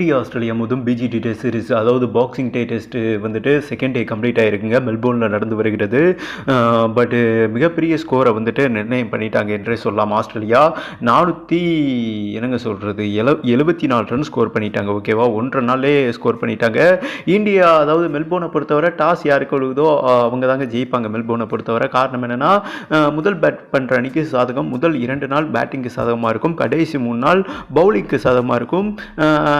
D Australia முதல் BGT test series அதாவது boxing டே test வந்துட்டு செகண்ட் டே கம்ப்ளீட் ஆகிருக்குங்க மெல்போர்னில் நடந்து வருகிறது. பட்டு மிகப்பெரிய ஸ்கோரை வந்துட்டு நிர்ணயம் பண்ணிட்டாங்க என்றே சொல்லலாம். ஆஸ்திரேலியா நானூற்றி என்னங்க சொல்கிறது எழு எழுபத்தி நாலு ரன் ஸ்கோர் பண்ணிட்டாங்க ஓகேவா ஒன்றரை நாளே ஸ்கோர் பண்ணிட்டாங்க. இந்தியா அதாவது மெல்போர்னை பொறுத்தவரை டாஸ் யாருக்கு விழுகுதோ அவங்க தாங்க ஜெயிப்பாங்க மெல்போர்னை பொறுத்தவரை. காரணம் என்னென்னா முதல் பேட் பண்ணுற அன்னைக்கு சாதகம் முதல் இரண்டு நாள் பேட்டிங்க்கு சாதகமாக இருக்கும். கடைசி மூணு நாள் பவுலிங்க்கு சாதகமாக இருக்கும்.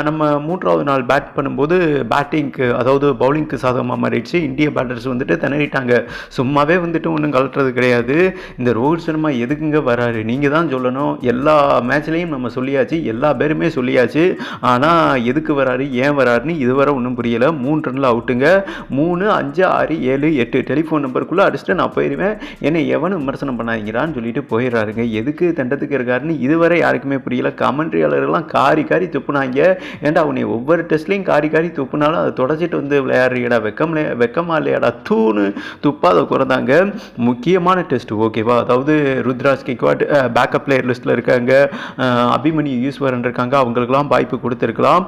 நம்ம மூன்றாவது நாள் பேட் பண்ணும்போது பேட்டிங்க்கு அதாவது பவுலிங்க்கு சாதகமாக மாறிடுச்சு. இந்திய பேட்டர்ஸ் வந்துட்டு திணறிட்டாங்க. சும்மாவே வந்துட்டு ஒன்றும் கலட்டுறது கிடையாது. இந்த ரோஹித் சர்மா எதுக்குங்க வராரு? நீங்கள் தான் சொல்லணும். எல்லா மேட்ச்லேயும் நம்ம சொல்லியாச்சு. எல்லா பேருமே சொல்லியாச்சு. ஆனால் எதுக்கு வராரு? ஏன் வராருன்னு இதுவரை ஒன்றும் புரியலை. மூணு ரனில் அவுட்டுங்க மூணு அஞ்சு ஆறு ஏழு எட்டு டெலிஃபோன் நம்பருக்குள்ளே அடிச்சுட்டு நான் போயிடுவேன் என்னை எவனும் விமர்சனம் பண்ணாதீங்கடான்னு சொல்லிட்டு போயிடுறாருங்க. எதுக்கு தண்டத்துக்கு இருக்காருன்னு இதுவரை யாருக்குமே புரியல. கமெண்ட்ரியாளர்கள்லாம் காரி காரி துப்புனாங்க. ஏன்டா உன்னை ஒவ்வொரு டெஸ்ட்லையும் காரி காரி துப்புனாலும் அதை தொடச்சிட்டு வந்து விளையாடுறியடா? வெக்கம் வெக்கமா இல்லையாடா? தூணு துப்பாத குறைந்தாங்க முக்கியமான டெஸ்ட் ஓகேவா அதாவது ருத்ராஜ் கிக்வாட் பேக்கப் பிளேயர் லிஸ்ட்டில் இருக்காங்க. அபிமணி ஈஸ்வரன் இருக்காங்க. அவங்களுக்கெல்லாம் வாய்ப்பு கொடுத்துருக்கலாம்.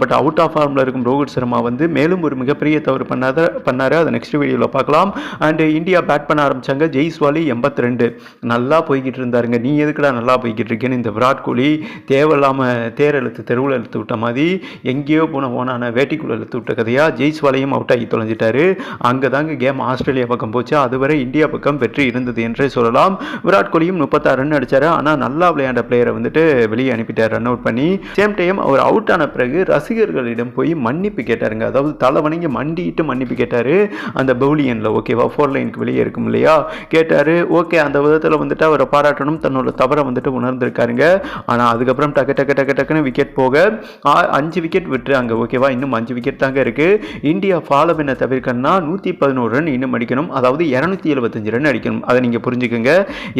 பட் அவுட் ஆஃப் ஃபார்மில் இருக்கும் ரோஹித் சர்மா வந்து மேலும் ஒரு மிகப்பெரிய தவறு பண்ணாத பண்ணார். அதை நெக்ஸ்ட் வீடியோவில் பார்க்கலாம். அண்டு இந்தியா பேட் பண்ண ஆரம்பிச்சாங்க. ஜெய்ஸ்வாலி எண்பத்தி ரெண்டு நல்லா போய்கிட்டு இருந்தாருங்க. நீ எதுக்குடா நல்லா போய்கிட்டு இருக்கேன்னு இந்த விராட் கோலி தேவையில்லாமல் தேர் எழுத்து தெருவில் எழுத்து விட்ட மாதிரி எங்கேயோ போன போனான வேட்டிக்குள்ள இழுத்து விட்ட கதையா? ஜெய்ஸ்வாலையும் அவுட் ஆகி தொலைஞ்சிட்டாரு. அங்கே தாங்க கேம் ஆஸ்திரேலியா பக்கம் போச்சு. அதுவரை இந்தியா பக்கம் வெற்றி இருந்தது என்றே சொல்லலாம். விராட் கோலியும் முப்பத்தாறு ரன் அடித்தார் ஆனால் நல்லா விளையாண்ட பிளேயரை வந்துட்டு வெளியே அனுப்பிட்டார் ரன் அவுட் பண்ணி. சேம் டைம் அவர் அவுட் ஆன பிறகு ரசிகர்களிடம் போய் மன்னிப்பு கேட்டாருங்க. அதாவது தலை வணங்கி மண்டிட்டு மன்னிப்பு கேட்டாரு. அந்த பவுலியனில் ஓகேவா ஃபோர் லைனுக்கு வெளியே இருக்கும் இல்லையா? கேட்டாரு. ஓகே அந்த விதத்தில் வந்துட்டு அவரை பாராட்டணும். தன்னோட தவறை வந்துட்டு உணர்ந்திருக்காருங்க. ஆனால் அதுக்கப்புறம் டக்கு டக்கு டக்கு டக்குன்னு விக்கெட் போக. அஞ்சு விக்கெட் விட்டுறாங்க ஓகேவா இன்னும் அஞ்சு விக்கெட் தாங்க இருக்குது இந்தியா ஃபாலோ பண்ண தவிர்க்கணும்னா நூற்றி பதினோரு ரன் இன்னும் அடிக்கணும். அதாவது இரநூத்தி எழுபத்தஞ்சு ரன் அடிக்கணும். அதை நீங்கள் புரிஞ்சுக்கோங்க.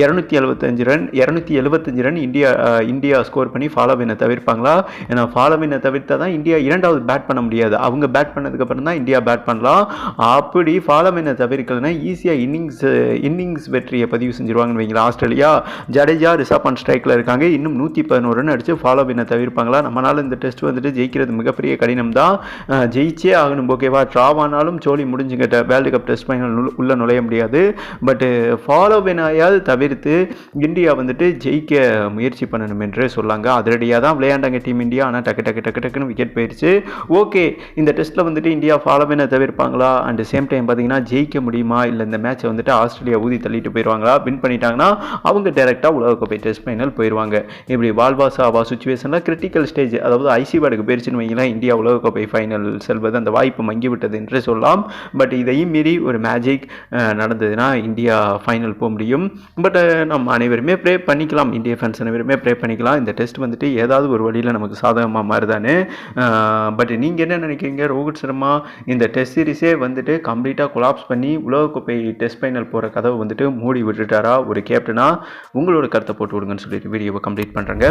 இரநூத்தி எழுபத்தஞ்சு ரன் இரநூத்தி எழுபத்தஞ்சு ரன் இந்தியா இந்தியா ஸ்கோர் பண்ணி ஃபாலோ பண்ண தவிர்ப்பாங்களா? ஏன்னா ஃபாலோ பண்ண தவிர்த்தா தான் இந்தியா இரண்டாவது பேட் பண்ண முடியாது. அவங்க பேட் பண்ணதுக்கப்புறம் தான் இந்தியா பேட் பண்ணலாம். அப்படி ஃபாலோ பண்ண தவிர்க்கலன்னா ஈஸியாக இன்னிங்ஸ் இன்னிங்ஸ் வெற்றியை பதிவு செஞ்சுருவாங்கன்னு வைங்களா ஆஸ்திரேலியா ஜடேஜா ரிஷப் பண்ட் ஸ்ட்ரைக்கில் இருக்காங்க. இன்னும் நூற்றி பதினோரு ரன் அடித்து ஃபாலோ பண்ண தவிர்ப்பாங்களா? நம்மளால் இந்த டெஸ்ட் வந்துட்டு ஜெயிக்கிறது மிகப்பெரிய கடினம் தான் ஜெயிச்சே ஆகணும். ஓகேவா ட்ராவானாலும் சோழி முடிஞ்சுக்கிட்ட வேர்ல்டு கப் டெஸ்ட் ஃபைனல் உள்ள நுழைய முடியாது. பட்டு ஃபாலோ பண்ணாயாவது தவிர்த்து இந்தியா வந்துட்டு ஜெயிக்க முயற்சி பண்ணணும் என்று சொல்லாங்க. அதிரடியாக தான் விளையாண்டாங்க டீம் இந்தியா ஆனால் டக்கு டக்கு டக்கு டக்குன்னு விக்கெட் போயிடுச்சு ஓகே இந்த டெஸ்ட்டில் வந்துட்டு இந்தியா ஃபாலோ பண்ண தவிர்ப்பாங்களா? அண்ட் சேம் டைம் பார்த்தீங்கன்னா ஜெயிக்க முடியுமா? இல்லை இந்த மேட்சை வந்துட்டு ஆஸ்திரேலியா ஊதி தள்ளிட்டு போயிடுவாங்களா வின் பண்ணிட்டாங்கன்னா அவங்க டேரெக்டாக உலகக்கோப்பை டெஸ்ட் ஃபைனல் போயிடுவாங்க இப்படி வால்வாசா ஆவா சுச்சுவேஷனில் கிரிட்டிக்கல் ஸ்டேஜ் அதாவது ஐசி பேடுக்கு போயிருச்சுன்னு வைங்களேன் இந்தியா உலகக்கோப்பை ஃபைனல் செல்வது அந்த வாய்ப்பு மங்கிவிட்டது என்று சொல்லலாம். பட் இதையும் மீறி ஒரு மேஜிக் நடந்ததுன்னா இந்தியா ஃபைனல் போக முடியும். பட் நம்ம அனைவருமே ப்ரே பண்ணிக்கலாம். இந்திய ஃபேன்ஸ் அனைவருமே ப்ரே பண்ணிக்கலாம். இந்த டெஸ்ட் வந்துட்டு ஏதாவது ஒரு வழியில் நமக்கு சாதகமாக மாறுதானே பட் நீங்கள் என்ன நினைக்கிறீங்க? ரோஹித் சர்மா இந்த டெஸ்ட் சீரிஸே வந்துட்டு கம்ப்ளீட்டாக கொலாப்ஸ் பண்ணி உலகக்கோப்பை டெஸ்ட் ஃபைனல் போகிற கதவை வந்துட்டு மூடி விட்டுட்டாரா? ஒரு கேப்டனாக உங்களோட கருத்தை போட்டு விடுங்கன்னு சொல்லிட்டு வீடியோவை கம்ப்ளீட் பண்ணுறேங்க